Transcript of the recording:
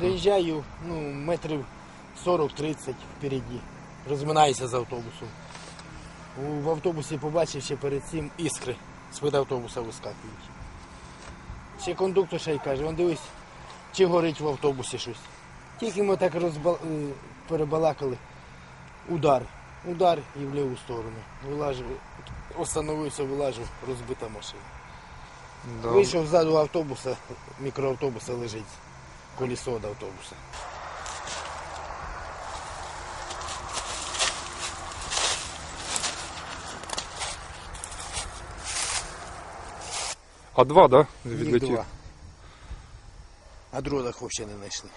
доїжджаю, ну, метрів 40-30 впереді. Розминаюся з автобусом. В автобусі побачив ще перед цим іскри з-під автобуса вискакують. Ще кондуктор ще й каже, он дивись, чи горить в автобусі щось. Тільки ми так розба... е, перебалакали. Удар. Удар і в ліву сторону. Вилажу, остановився, вилажу, розбита машина. Вийшов ззаду автобуса, мікроавтобуса лежить. Колесо до автобуса. А два, да? Їх Відлетів. два. А так взагалі не знайшли.